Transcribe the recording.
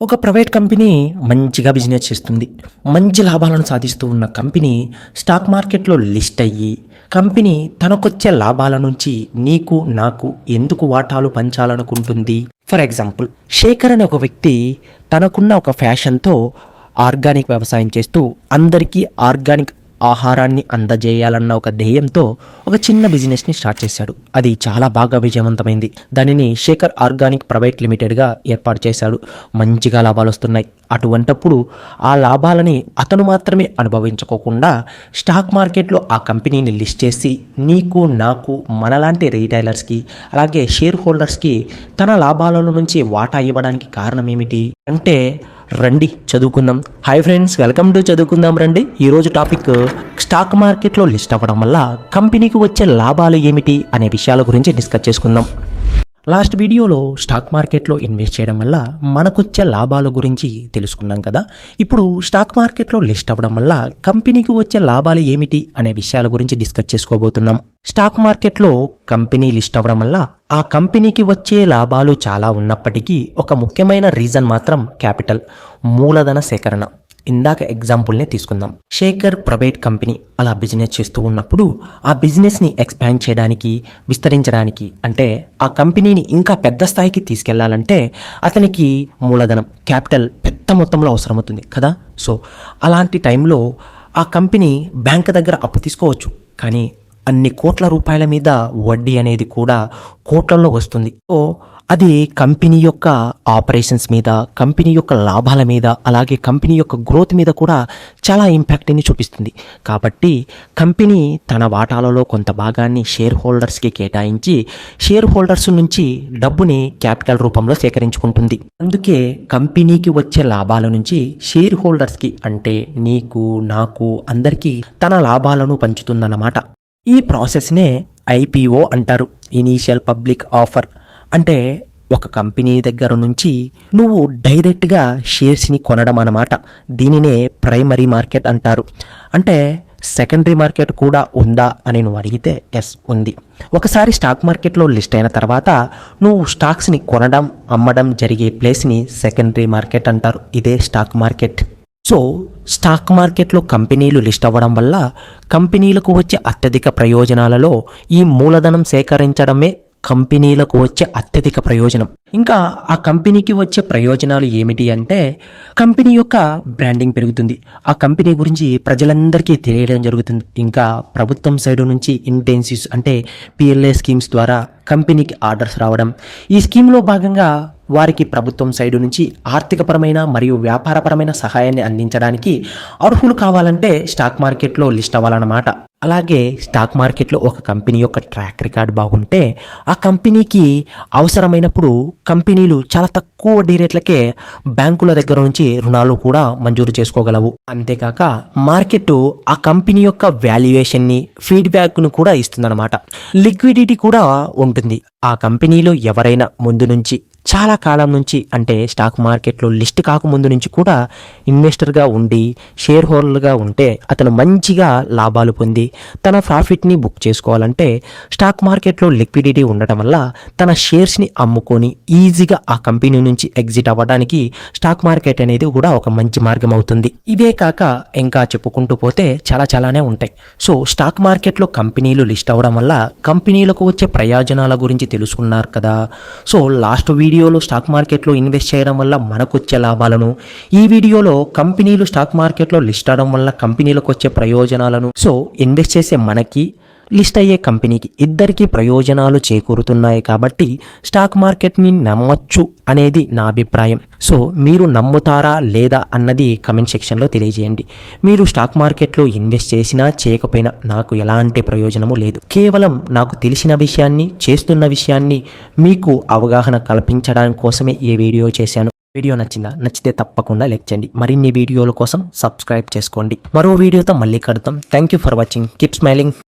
ఒక private company మంచిగా business చేస్తుంది. మంచి లాభాలను సాధిస్తూ ఉన్న కంపెనీ స్టాక్ మార్కెట్లో లిస్ట్ అయ్యి కంపెనీ తనకొచ్చే లాభాల నుంచి నీకు నాకు ఎందుకు వాటాలు పంచాలనుకుంటుంది? ఫర్ ఎగ్జాంపుల్ శేఖర్ అనే ఒక వ్యక్తి తనకున్న ఒక ఫ్యాషన్తో ఆర్గానిక్ వ్యవసాయం చేస్తూ అందరికీ ఆర్గానిక్ ఆహారాన్ని అందజేయాలన్న ఒక ధ్యేయంతో ఒక చిన్న బిజినెస్ని స్టార్ట్ చేశాడు. అది చాలా బాగా విజయవంతమైంది. దానిని శేఖర్ ఆర్గానిక్ ప్రైవేట్ లిమిటెడ్గా ఏర్పాటు చేశాడు. మంచిగా లాభాలు వస్తున్నాయి. అటువంటప్పుడు ఆ లాభాలని అతను మాత్రమే అనుభవించుకోకుండా స్టాక్ మార్కెట్లో ఆ కంపెనీని లిస్ట్ చేసి నీకు నాకు మనలాంటి రీటైలర్స్కి అలాగే షేర్ హోల్డర్స్కి తన లాభాల నుంచి వాటా ఇవ్వడానికి కారణం ఏమిటి? అంటే రండి చదువుకుందాం. హాయ్ ఫ్రెండ్స్ వెల్కమ్ టు చదువుకుందాం రండి. ఈరోజు టాపిక్ స్టాక్ మార్కెట్లో లిస్ట్ అవ్వడం వల్ల కంపెనీకి వచ్చే లాభాలు ఏమిటి అనే విషయాల గురించి డిస్కస్ చేసుకుందాం. లాస్ట్ వీడియోలో స్టాక్ మార్కెట్లో ఇన్వెస్ట్ చేయడం వల్ల మనకొచ్చే లాభాల గురించి తెలుసుకున్నాం కదా. ఇప్పుడు స్టాక్ మార్కెట్లో లిస్ట్ అవ్వడం వల్ల కంపెనీకి వచ్చే లాభాలు ఏమిటి అనే విషయాల గురించి డిస్కస్ చేసుకోబోతున్నాం. స్టాక్ మార్కెట్లో కంపెనీ లిస్ట్ అవ్వడం వల్ల ఆ కంపెనీకి వచ్చే లాభాలు చాలా ఉన్నప్పటికీ ఒక ముఖ్యమైన రీజన్ మాత్రం క్యాపిటల్ మూలధన సేకరణ. ఇందాక ఎగ్జాంపుల్నే తీసుకుందాం. శేఖర్ ప్రైవేట్ కంపెనీ అలా బిజినెస్ చేస్తూ ఉన్నప్పుడు ఆ బిజినెస్ని ఎక్స్పాండ్ చేయడానికి విస్తరించడానికి అంటే ఆ కంపెనీని ఇంకా పెద్ద స్థాయికి తీసుకెళ్ళాలంటే అతనికి మూలధనం క్యాపిటల్ పెద్ద మొత్తంలో అవసరమవుతుంది కదా. సో అలాంటి టైంలో ఆ కంపెనీ బ్యాంక్ దగ్గర అప్పు తీసుకోవచ్చు. కానీ అన్ని కోట్ల రూపాయల మీద వడ్డీ అనేది కూడా కోట్లలో వస్తుంది. సో అది కంపెనీ యొక్క ఆపరేషన్స్ మీద కంపెనీ యొక్క లాభాల మీద అలాగే కంపెనీ యొక్క గ్రోత్ మీద కూడా చాలా ఇంపాక్ట్ని చూపిస్తుంది. కాబట్టి కంపెనీ తన వాటాలలో కొంత భాగాన్ని షేర్ హోల్డర్స్కి కేటాయించి షేర్ హోల్డర్స్ నుంచి డబ్బుని క్యాపిటల్ రూపంలో సేకరించుకుంటుంది. అందుకే కంపెనీకి వచ్చే లాభాల నుంచి షేర్ హోల్డర్స్కి అంటే నీకు నాకు అందరికీ తన లాభాలను పంచుతుందన్నమాట. ఈ ప్రాసెస్నే ఐపీఓ అంటారు. Initial public offer. అంటే ఒక కంపెనీ దగ్గర నుంచి నువ్వు డైరెక్ట్గా షేర్స్ని కొనడం అన్నమాట. దీనినే ప్రైమరీ మార్కెట్ అంటారు. అంటే సెకండరీ మార్కెట్ కూడా ఉందా అని నువ్వు అడిగితే ఎస్ ఉంది. ఒకసారి స్టాక్ మార్కెట్లో లిస్ట్ అయిన తర్వాత నువ్వు స్టాక్స్ని కొనడం అమ్మడం జరిగే ప్లేస్ని సెకండరీ మార్కెట్ అంటారు. ఇదే స్టాక్ మార్కెట్. సో స్టాక్ మార్కెట్లో కంపెనీలు లిస్ట్ అవ్వడం వల్ల కంపెనీలకు వచ్చే అత్యధిక ప్రయోజనాలలో ఈ మూలధనం సేకరించడమే కంపెనీలకు వచ్చే అత్యధిక ప్రయోజనం. ఇంకా ఆ కంపెనీకి వచ్చే ప్రయోజనాలు ఏమిటి అంటే కంపెనీ యొక్క బ్రాండింగ్ పెరుగుతుంది. ఆ కంపెనీ గురించి ప్రజలందరికీ తెలియడం జరుగుతుంది. ఇంకా ప్రభుత్వం సైడ్ నుంచి ఇంటెన్సివ్స్ అంటే పిఎల్ఏ స్కీమ్స్ ద్వారా కంపెనీకి ఆర్డర్స్ రావడం. ఈ స్కీమ్లో భాగంగా వారికి ప్రభుత్వం సైడు నుంచి ఆర్థికపరమైన మరియు వ్యాపారపరమైన సహాయాన్ని అందించడానికి అర్హులు కావాలంటే స్టాక్ మార్కెట్లో లిస్ట్ అవ్వాలన్నమాట. అలాగే స్టాక్ మార్కెట్లో ఒక కంపెనీ యొక్క ట్రాక్ రికార్డ్ బాగుంటే ఆ కంపెనీకి అవసరమైనప్పుడు కంపెనీలు చాలా తక్కువ వడ్డీ రేట్లకే బ్యాంకుల దగ్గర నుంచి రుణాలు కూడా మంజూరు చేసుకోగలవు. అంతేకాక మార్కెట్ ఆ కంపెనీ యొక్క వాల్యుయేషన్ని ఫీడ్బ్యాక్ను కూడా ఇస్తుందన్నమాట. లిక్విడిటీ కూడా ఉంటుంది. ఆ కంపెనీలో ఎవరైనా ముందు నుంచి చాలా కాలం నుంచి అంటే స్టాక్ మార్కెట్లో లిస్ట్ కాకముందు నుంచి కూడా ఇన్వెస్టర్గా ఉండి షేర్ హోల్డర్గా ఉంటే అతను మంచిగా లాభాలు పొంది తన ప్రాఫిట్ని బుక్ చేసుకోవాలంటే స్టాక్ మార్కెట్లో లిక్విడిటీ ఉండటం వల్ల తన షేర్స్ని అమ్ముకొని ఈజీగా ఆ కంపెనీ నుంచి ఎగ్జిట్ అవ్వడానికి స్టాక్ మార్కెట్ అనేది కూడా ఒక మంచి మార్గం అవుతుంది. ఇవే కాక ఇంకా చెప్పుకుంటూ పోతే చాలా చాలానే ఉంటాయి. సో స్టాక్ మార్కెట్లో కంపెనీలు లిస్ట్ అవ్వడం వల్ల కంపెనీలకు వచ్చే ప్రయోజనాల గురించి తెలుసుకున్నారు కదా. సో లాస్ట్ వీడియోలో స్టాక్ మార్కెట్లో ఇన్వెస్ట్ చేయడం వల్ల మనకు వచ్చే లాభాలను ఈ వీడియోలో కంపెనీలు స్టాక్ మార్కెట్లో లిస్ట్ అవడం వల్ల కంపెనీలకు వచ్చే ప్రయోజనాలను. సో ఇన్వెస్ట్ చేసే మనకి లిస్ట్ అయ్యే కంపెనీకి ఇద్దరికి ప్రయోజనాలు చేకూరుతున్నాయి కాబట్టి స్టాక్ మార్కెట్ని నమ్మొచ్చు అనేది నా అభిప్రాయం. సో మీరు నమ్ముతారా లేదా అన్నది కమెంట్ సెక్షన్లో తెలియజేయండి. మీరు స్టాక్ మార్కెట్లో ఇన్వెస్ట్ చేసినా చేయకపోయినా నాకు ఎలాంటి ప్రయోజనము లేదు. కేవలం నాకు తెలిసిన విషయాన్ని చేస్తున్న విషయాన్ని మీకు అవగాహన కల్పించడానికి కోసమే ఈ వీడియో చేశాను. వీడియో నచ్చిందా? నచ్చితే తప్పకుండా లైక్ చేయండి. మరిన్ని వీడియోల కోసం సబ్స్క్రైబ్ చేసుకోండి. మరో వీడియోతో మళ్ళీ కడతాం thank you for watching keep smiling